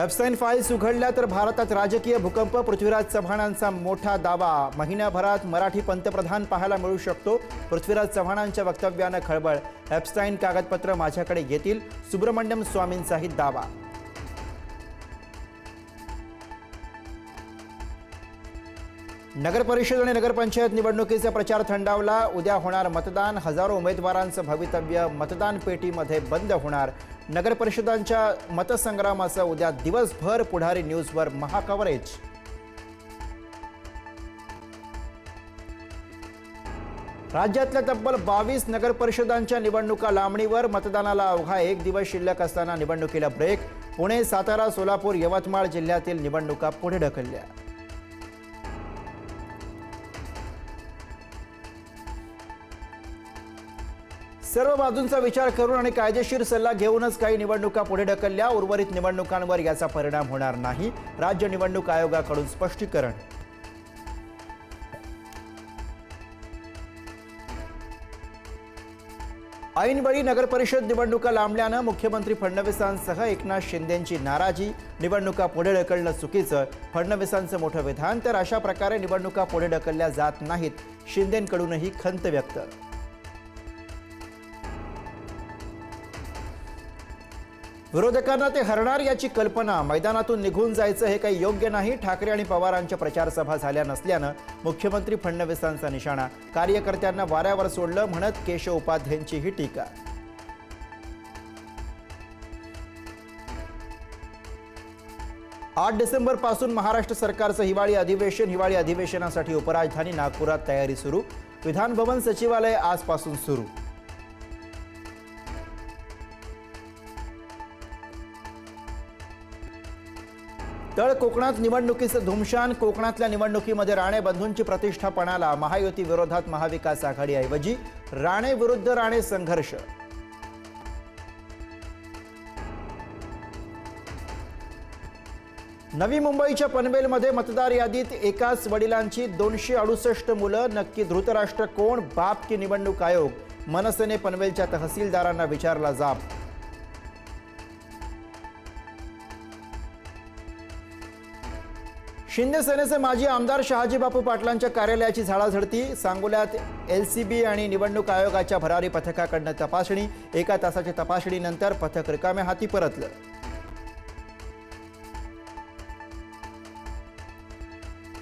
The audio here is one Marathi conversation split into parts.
एफस्टाईन फाईल्स उघडल्या तर भारतात राजकीय भूकंप पृथ्वीराज चव्हाणांचा मोठा दावा. महिन्याभरात मराठी पंतप्रधान पाहायला मिळू शकतो. पृथ्वीराज चव्हाणांच्या वक्तव्यानं खळबळ. एफस्टाईन कागदपत्र माझ्याकडे येतील. सुब्रमण्यम स्वामींचाही दावा. नगर परिषद आणि नगरपंचायत निवडणुकीचा प्रचार थंडावला. उद्या होणार मतदान. हजारो उमेदवारांचं भवितव्य मतदान पेटीमध्ये बंद होणार. नगर परिषदांच्या मतसंग्रामाचं उद्या दिवसभर पुढारी न्यूजवर महाकव्हरेज. राज्यातल्या तब्बल बावीस नगर परिषदांच्या निवडणुका लांबणीवर मतदानाला अवघा एक दिवस शिल्लक असताना निवडणुकीला ब्रेक. पुणे सातारा सोलापूर यवतमाळ जिल्ह्यातील निवडणुका पुढे ढकलल्या. सर्व बाजूंचा विचार करून आणि कायदेशीर सल्ला घेऊनच काही निवडणुका पुढे ढकलल्या. उर्वरित निवडणुकांवर याचा परिणाम होणार नाही. राज्य निवडणूक आयोगाकडून स्पष्टीकरण. ऐनवेळी नगरपरिषद निवडणुका लांबल्यानं मुख्यमंत्री फडणवीसांसह एकनाथ शिंदेंची नाराजी. निवडणुका पुढे ढकलणं चुकीचं. फडणवीसांचं मोठं विधान तर अशा प्रकारे निवडणुका पुढे ढकलल्या जात नाहीत शिंदेंकडूनही खंत व्यक्त. विरोधकांना ते हरणार याची कल्पना मैदानातून निघून जायचं हे काही योग्य नाही. ठाकरे आणि पवारांच्या प्रचारसभा झाल्या नसल्यानं मुख्यमंत्री फडणवीसांचा निशाणा. कार्यकर्त्यांना वाऱ्यावर सोडलं म्हणत केशव उपाध्यांची ही टीका. आठ डिसेंबरपासून महाराष्ट्र सरकारचं हिवाळी अधिवेशन हिवाळी अधिवेशनासाठी उपराजधानी नागपुरात तयारी सुरू. विधानभवन सचिवालय आजपासून सुरू. तळ कोकणात निवडणुकीचं धुमशान कोकणातल्या निवडणुकीमध्ये राणे बंधूंची प्रतिष्ठा पणाला महायुती विरोधात महाविकास आघाडीऐवजी राणे विरुद्ध राणे संघर्ष. नवी मुंबईच्या पनवेलमध्ये मतदार यादीत एकाच वडिलांची दोनशे अडुसष्ट मुलं नक्की धृतराष्ट्र कोण बाप की निवडणूक आयोग मनसेने पनवेलच्या तहसीलदारांना विचारला जाब. शिंदे सेनेचे माजी आमदार शहाजी बापू पाटलांच्या कार्यालयाची झाडाझडती सांगोल्यात एल सी बी आणि निवडणूक आयोगाच्या भरारी पथकाकडनं तपासणी एका तासाच्या तपासणीनंतर पथक रिकाम्या हाती परतलं.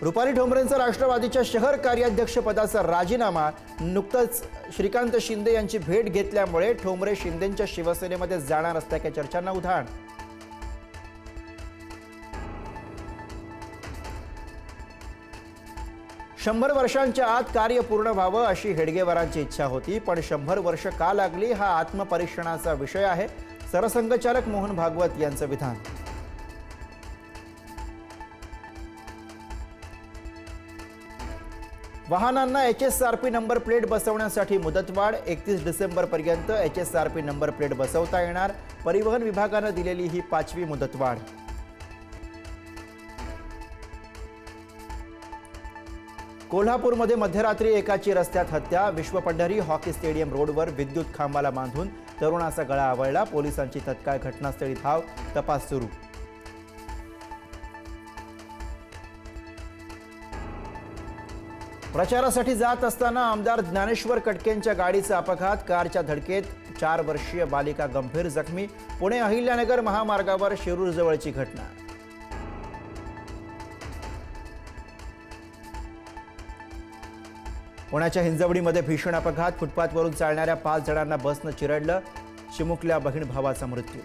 रुपाली ठोंबरेंचा राष्ट्रवादीच्या शहर कार्याध्यक्षपदाचा राजीनामा नुकतंच श्रीकांत शिंदे यांची भेट घेतल्यामुळे ठोंबरे शिंदेंच्या शिवसेनेमध्ये जाणार असल्याच्या चर्चांना उधाण शंभर वर्षांच्या आत कार्य पूर्ण व्हावं अशी हेडगेवारांची इच्छा होती पण शंभर वर्ष का लागली हा आत्मपरीक्षणाचा विषय आहे. सरसंघचालक मोहन भागवत यांचं विधान. वाहनांना H S R P number plate बसवण्यासाठी मुदतवाढ एकतीस डिसेंबरपर्यंत H S R P number plate बसवता येणार. परिवहन विभागानं दिलेली ही पाचवी मुदतवाढ. कोल्हापूरमध्ये मध्यरात्री एकाची रस्त्यात हत्या विश्वपंढरी हॉकी स्टेडियम रोडवर विद्युत खांबाला बांधून तरुणाचा गळा आवळला पोलिसांची तत्काळ घटनास्थळी धाव तपास सुरू. प्रचारासाठी जात असताना आमदार ज्ञानेश्वर कटकेंच्या गाडीचा अपघात कारच्या धडकेत चार वर्षीय बालिका गंभीर जखमी पुणे अहिल्यानगर महामार्गावर शिरूरजवळची घटना. पुण्याच्या हिंजवडीमध्ये भीषण अपघात. फुटपाथवरून चालणाऱ्या पाच जणांना बसनं चिरडलं. चिमुकल्या बहीण भावाचा मृत्यू.